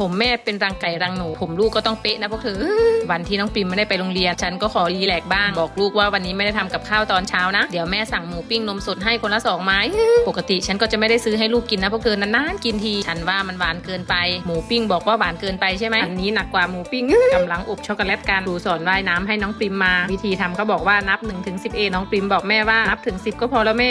ผมแม่เป็นรังไก่รังหนู ผมลูกก็ต้องเป๊ะนะพวกเธอวันที่น้องปิมไม่ได้ไปโรงเรียน ฉันก็ขอรีแลกซ์บ้างบอกลูกว่าวันนี้ไม่ได้ทำกับข้าวตอนเช้านะ เดี๋ยวแม่สั่งหมูปิ้งนมสดให้คนละสองไม้ ปกติฉันก็จะไม่ได้ซื้อให้ลูกกินนะพวกเธอนานๆกินที ฉันว่ามันหวานเกินไป หมูปิ้งบอกว่าหวานเกินไปใช่ไหมอันนี้หนักกว่าหมูปิ้งกำลังอบช็อกโกแลตกันครูสอนว่ายน้ำให้น้องปิมมา วิธีทำเขาบอกว่านับ1นถึงสิเอน้องปิมบอกแม่ว่านับถึง 10 ก็พอแล้วแม่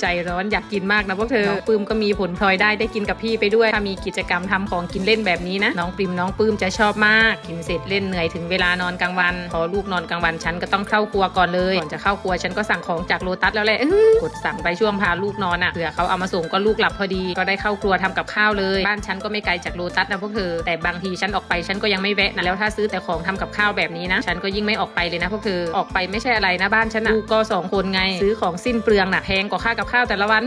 ใจร้อนอยากกินมากนะพวกเธอปื้มก็มีผลพลอยได้ได้กินกับพี่ไปด้วยถ้ามีกิจกรรมทำของกินเล่นแบบนี้นะ น้องปิมน้องปื้มจะชอบมาก กินเสร็จเล่นเหนื่อยถึงเวลานอนกลางวัน พอลูกนอนกลางวันฉันก็ต้องเข้าครัวก่อนเลยก่อนจะเข้าครัวฉันก็สั่งของจากโลตัสแล้วแหละกดสั่งไปช่วงพาลูกนอนอะเผื่อเขาเอามาส่งก็ลูกหลับพอดี ก็ได้เข้าครัวทำกับข้าวเลย บ้านฉันก็ไม่ไกลจากโลตัสนะพวกเธอแต่บางทีฉันออกไปฉันก็ยังไม่แวะนะแล้วถ้าซื้อแต่ของทำกับข้าวแบบนี้นะ ฉันก็ยิ่งไม่ออกไปเลยนะพวกเธอออกไปไม่ใช่อะไรนะบ้านฉันนะลูกก็สองคนไงซื้อของสิ้นเปลืองนะแพงกว่าค่ากับข้าวแต่ละวัน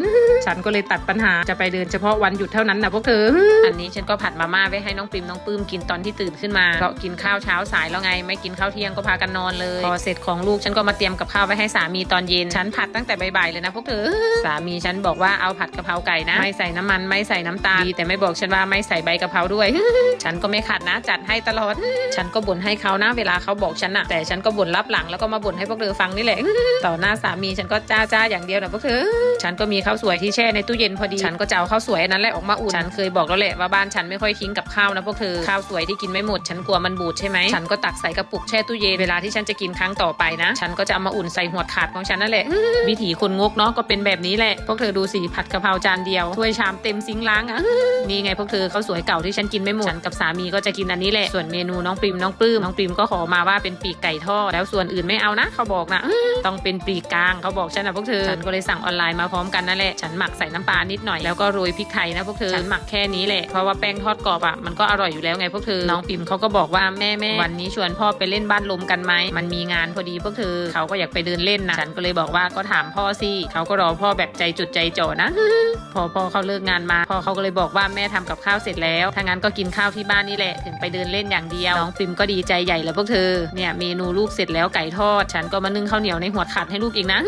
ฉันก็เลยตัดปัญหาจะไปเดินเฉพาะวันหยุดเท่านั้นนะพวกเธออันนี้ฉันก็ผัดมาม่าไว้ให้น้องปิมน้องปื้มกินตอนที่ตื่นขึ้นมาเพราะกินข้าวเช้าสายแล้วไง ไม่กินข้าวเที่ยงก็พากันนอนเลยพอเสร็จของลูกฉันก็มาเตรียมกับข้าวไว้ให้สามีตอนเย็นฉันผัดตั้งแต่บ่ายๆเลยนะพวกเธอสามีฉันบอกว่าเอาผัดกะเพราไก่นะ ไม่ใส่น้ำมันไม่ใส่น้ำตาลดีแต่ไม่บอกฉันว่าไม่ใส่ใบกะเพราด้วย ฉันก็ไม่ขัดนะ จัดให้ตลอด ฉันก็บ่นให้เขานะเวลาเขาบอกฉันอะแต่ฉันก็บ่นรับหลังแล้วก็มาบ่นให้พวกเธอฟังนี่แหละต่อหน้าสามีฉันก็จ้าจ้าอย่างเดียวนะพวกเธอฉันก็มีข้าวสวยที่แช่ในตู้เย็นพอดี ฉันก็จะเอาข้าวสวยอันนั้นแหละออกมาอุ่นฉันเคยบอกแล้วแหละว่าบ้านฉันไม่ค่อยทิ้งกับข้าวนะพวกเธอข้าวสวยที่กินไม่หมด ฉันกลัวมันบูดใช่ไหมฉันก็ตักใส่กระปุกแช่ตู้เย็นเวลาที่ฉันจะกินครั้งต่อไปนะ ฉันก็จะเอามาอุ่นใส่หัวถาดของฉันนั่นแหละ วิถีคนงกเนาะก็เป็นแบบนี้แหละพวกเธอดูสิผัดกะเพราจานเดียวถ้วยชามเต็มซิงค์ล้างอะนี่ไงพวกเธอข้าวสวยเก่าที่ฉันกินไม่หมดฉันกับสามีก็จะกินอันนี้แหละส่วนเมนูน้องปริมน้องปลื้มน้องปริมก็ขอมาว่าเป็นปีกไก่ทอดแล้วส่วนอื่นไม่เอานะ เขาบอกนะต้องเป็นปีกกลางเขาบอกฉันนะพวกเธอฉันก็เลยสั่งออนไลน์มาพร้อมกันนั่นแหละฉันหมักใส่น้ำปลานิดหน่อยแล้วก็โรยพริกไทยนะพวกเธอฉันหมักแค่นี้แหละเพราะว่าแป้งทอดกรอบอะมันก็อร่อยอยู่แล้วไงพวกเธอน้องปิมเขาก็บอกว่าแม่แม่วันนี้ชวนพ่อไปเล่นบ้านลมกันไหมมันมีงานพอดีพวกเธอเขาก็อยากไปเดินเล่นนะฉันก็เลยบอกว่าก็ถามพ่อสิเขาก็รอพ่อแบบใจจุดใจจ่อนะพอพ่อเขาเลิกงานมาพ่อเขาก็เลยบอกว่าแม่ทำกับข้าวเสร็จแล้วถ้างั้นก็กินข้าวที่บ้านนี่แหละถึงไปเดินเล่นอย่างเดียวน้องปิมก็ดีใจใหญ่แล้วพวกเธอเนี่ยเมนูลูกเสร็จแล้วไก่ทอด ฉันก็มานึ่งข้าวเหนียวในหัวขัดให้ลูกอีกนะ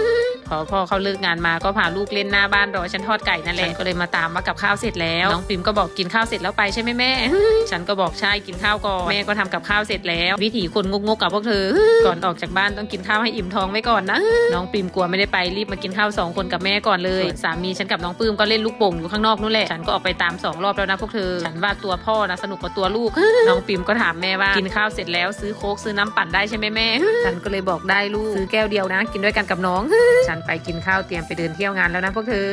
พอพ่อเขาเลิกงานมาก็พาลูกเล่นหน้าบ้านรอฉันทอดไก่นั่นแหละฉันก็เลยมาตามว่ากับข้าวเสร็จแล้วน้องปิมก็บอกกินข้าวเสร็จแล้วไปใช่ไหมแม่ ฉันก็บอกใช่กินข้าวก่อนแม่ก็ทำกับข้าวเสร็จแล้ว วิถีคนงกๆกับพวกเธอ ก่อนออกจากบ้านต้องกินข้าวให้อิ่มท้องไว้ก่อนนะน้องปิมกลัวไม่ได้ไปรีบมากินข้าวสองคนกับแม่ก่อนเลยสามีฉันกับน้องปื้มก็เล่นลูกโป่งอยู่ข้างนอกนู่นแหละฉันก็ออกไปตามสองรอบแล้วนะพวกเธอฉันว่าตัวพ่อนะสนุกกว่าตัวลูกน้องปิมก็ถามแม่ว่ากินข้าวเสร็จแล้วซื้อโค้กซื้อน้ำปั่นได้ใช่ไหมแม่ฉันก็เลยบอกได้ลูกซื้อแก้วเดียวนะ กินด้วยกันกับน้องฉันไปกินข้าวเตรียมไปเดินเที่ยวงานแล้วนะพวกเธอ